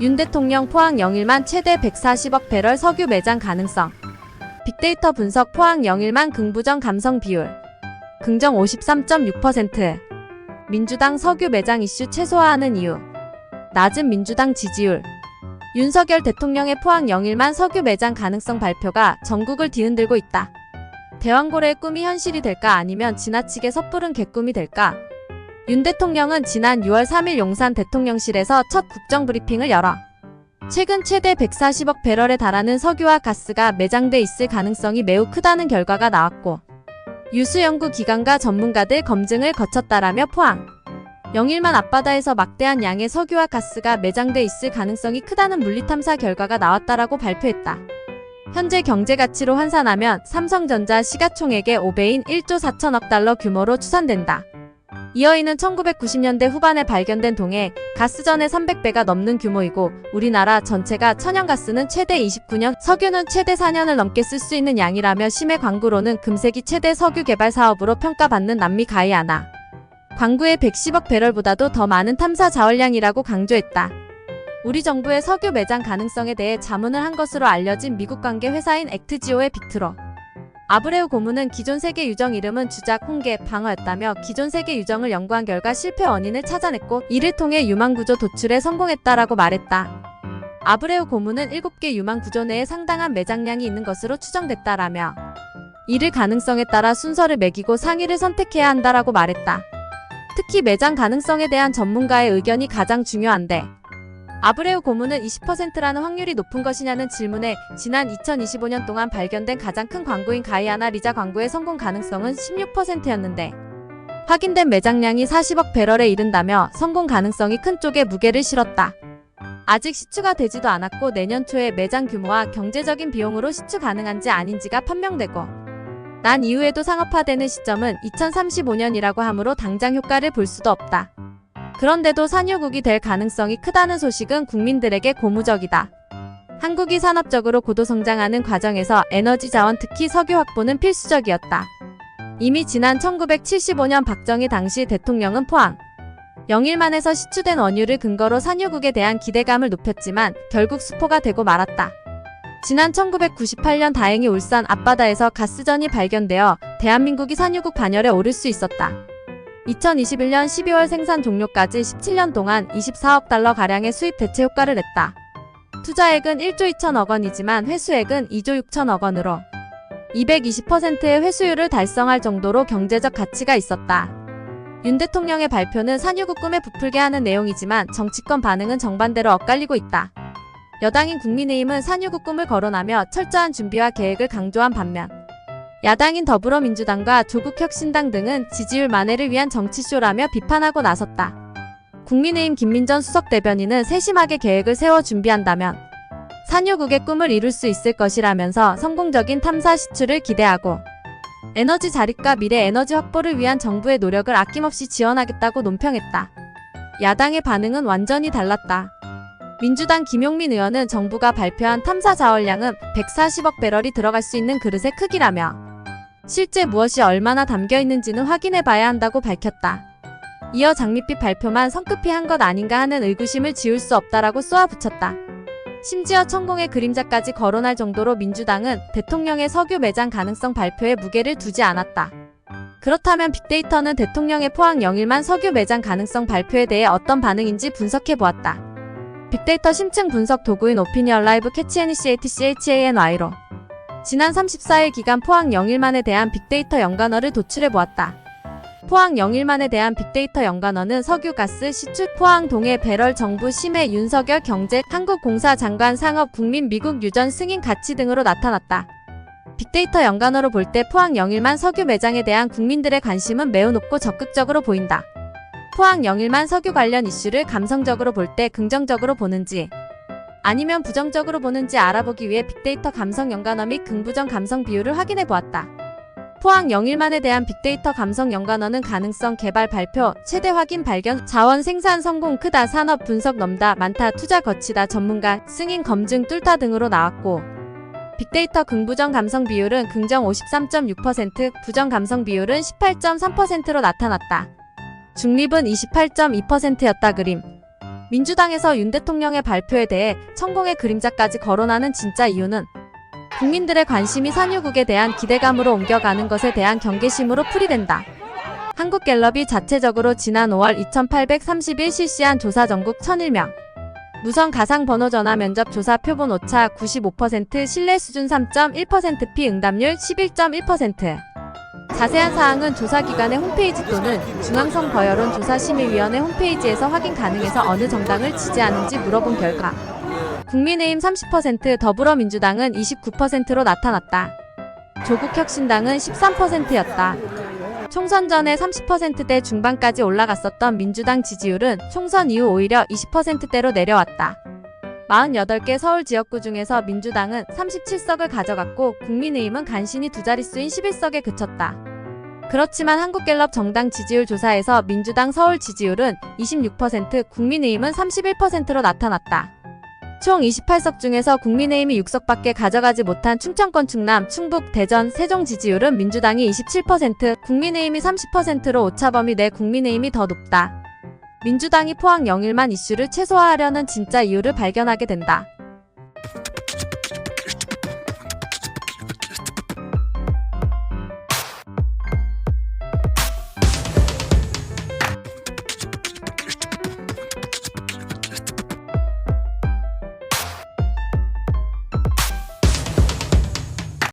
윤 대통령 포항 영일만 최대 140억 배럴 석유 매장 가능성. 빅데이터 분석 포항 영일만 긍부정 감성 비율. 긍정 53.6%. 민주당 석유 매장 이슈 최소화하는 이유. 낮은 민주당 지지율. 윤석열 대통령의 포항 영일만 석유 매장 가능성 발표가 전국을 뒤흔들고 있다. 대왕고래의 꿈이 현실이 될까 아니면 지나치게 섣부른 개꿈이 될까? 윤 대통령은 지난 6월 3일 용산 대통령실에서 첫 국정 브리핑을 열어 최근 최대 140억 배럴에 달하는 석유와 가스가 매장돼 있을 가능성이 매우 크다는 결과가 나왔고 유수 연구 기관과 전문가들 검증을 거쳤다라며 포항 영일만 앞바다에서 막대한 양의 석유와 가스가 매장돼 있을 가능성이 크다는 물리탐사 결과가 나왔다라고 발표했다. 현재 경제 가치로 환산하면 삼성전자 시가총액의 5배인 1조 4천억 달러 규모로 추산된다. 이어 이는 1990년대 후반에 발견된 동해 가스전의 300배가 넘는 규모이고 우리나라 전체가 천연가스는 최대 29년, 석유는 최대 4년을 넘게 쓸 수 있는 양이라며 심해 광구로는 금세기 최대 석유 개발 사업으로 평가받는 남미 가이아나. 광구의 110억 배럴보다도 더 많은 탐사 자원량이라고 강조했다. 우리 정부의 석유 매장 가능성에 대해 자문을 한 것으로 알려진 미국 관계 회사인 액트지오의 빅트로. 아브레우 고문은 기존 세계 유정 이름은 주작, 홍계, 방어였다며 기존 세계 유정을 연구한 결과 실패 원인을 찾아냈고 이를 통해 유망 구조 도출에 성공했다라고 말했다. 아브레우 고문은 7개 유망 구조 내에 상당한 매장량이 있는 것으로 추정됐다라며 이를 가능성에 따라 순서를 매기고 상위를 선택해야 한다라고 말했다. 특히 매장 가능성에 대한 전문가의 의견이 가장 중요한데 아브레우 고문은 20%라는 확률이 높은 것이냐는 질문에 지난 2025년 동안 발견된 가장 큰 광구인 가이아나 리자 광구의 성공 가능성은 16%였는데 확인된 매장량이 40억 배럴에 이른다며 성공 가능성이 큰 쪽에 무게를 실었다. 아직 시추가 되지도 않았고 내년 초에 매장 규모와 경제적인 비용으로 시추 가능한지 아닌지가 판명되고 난 이후에도 상업화되는 시점은 2035년이라고 하므로 당장 효과를 볼 수도 없다. 그런데도 산유국이 될 가능성이 크다는 소식은 국민들에게 고무적이다. 한국이 산업적으로 고도 성장하는 과정에서 에너지 자원 특히 석유 확보는 필수적이었다. 이미 지난 1975년 박정희 당시 대통령은 포항, 영일만에서 시추된 원유를 근거로 산유국에 대한 기대감을 높였지만 결국 수포가 되고 말았다. 지난 1998년 다행히 울산 앞바다에서 가스전이 발견되어 대한민국이 산유국 반열에 오를 수 있었다. 2021년 12월 생산 종료까지 17년 동안 24억 달러 가량의 수입 대체 효과를 냈다. 투자액은 1조 2천억 원이지만 회수액은 2조 6천억 원으로 220%의 회수율을 달성할 정도로 경제적 가치가 있었다. 윤 대통령의 발표는 산유국 꿈에 부풀게 하는 내용이지만 정치권 반응은 정반대로 엇갈리고 있다. 여당인 국민의힘은 산유국 꿈을 거론하며 철저한 준비와 계획을 강조한 반면 야당인 더불어민주당과 조국혁신당 등은 지지율 만회를 위한 정치쇼라며 비판하고 나섰다. 국민의힘 김민전 수석 대변인은 세심하게 계획을 세워 준비한다면 산유국의 꿈을 이룰 수 있을 것이라면서 성공적인 탐사 시추를 기대하고 에너지 자립과 미래 에너지 확보를 위한 정부의 노력을 아낌없이 지원하겠다고 논평했다. 야당의 반응은 완전히 달랐다. 민주당 김용민 의원은 정부가 발표한 탐사 자원량은 140억 배럴이 들어갈 수 있는 그릇의 크기라며 실제 무엇이 얼마나 담겨 있는지는 확인해 봐야 한다고 밝혔다. 이어 장밋빛 발표만 성급히 한 것 아닌가 하는 의구심을 지울 수 없다라고 쏘아붙였다. 심지어 천공의 그림자까지 거론할 정도로 민주당은 대통령의 석유 매장 가능성 발표에 무게를 두지 않았다. 그렇다면 빅데이터는 대통령의 포항 영일만 석유 매장 가능성 발표에 대해 어떤 반응인지 분석해 보았다. 빅데이터 심층 분석 도구인 오피니언 라이브 캐치 NECATCHANY로 지난 34일 기간 포항 영일만에 대한 빅데이터 연관어를 도출해 보았다. 포항 영일만에 대한 빅데이터 연관어는 석유가스 시추 포항 동해 배럴 정부 심해 윤석열 경제 한국공사 장관 상업 국민 미국 유전 승인 가치 등으로 나타났다. 빅데이터 연관어로 볼 때 포항 영일만 석유 매장에 대한 국민들의 관심은 매우 높고 적극적으로 보인다. 포항 영일만 석유 관련 이슈를 감성적으로 볼 때 긍정적으로 보는지 아니면 부정적으로 보는지 알아보기 위해 빅데이터 감성 연관어 및 긍부정 감성 비율을 확인해 보았다. 포항 영일만에 대한 빅데이터 감성 연관어는 가능성 개발 발표, 최대 확인 발견, 자원 생산 성공 크다, 산업 분석 넘다, 많다, 투자 거치다, 전문가, 승인 검증 뚫다 등으로 나왔고, 빅데이터 긍부정 감성 비율은 긍정 53.6%, 부정 감성 비율은 18.3%로 나타났다. 중립은 28.2%였다 그림. 민주당에서 윤 대통령의 발표에 대해 천공의 그림자까지 거론하는 진짜 이유는 국민들의 관심이 산유국에 대한 기대감으로 옮겨가는 것에 대한 경계심으로 풀이된다. 한국갤럽이 자체적으로 지난 5월 2830일 실시한 조사 전국 1001명 무선 가상 번호 전화 면접 조사 표본 오차 95% 신뢰 수준 3.1% 피 응답률 11.1% 자세한 사항은 조사기관의 홈페이지 또는 중앙선 거여론 조사심의위원회 홈페이지에서 확인 가능해서 어느 정당을 지지하는지 물어본 결과 국민의힘 30% 더불어민주당은 29%로 나타났다. 조국혁신당은 13%였다. 총선 전에 30%대 중반까지 올라갔었던 민주당 지지율은 총선 이후 오히려 20%대로 내려왔다. 48개 서울 지역구 중에서 민주당은 37석을 가져갔고 국민의힘은 간신히 두 자릿수인 11석에 그쳤다. 그렇지만 한국갤럽 정당 지지율 조사에서 민주당 서울 지지율은 26%, 국민의힘은 31%로 나타났다. 총 28석 중에서 국민의힘이 6석밖에 가져가지 못한 충청권 충남, 충북, 대전, 세종 지지율은 민주당이 27%, 국민의힘이 30%로 오차범위 내 국민의힘이 더 높다. 민주당이 포항 영일만 이슈를 최소화하려는 진짜 이유를 발견하게 된다.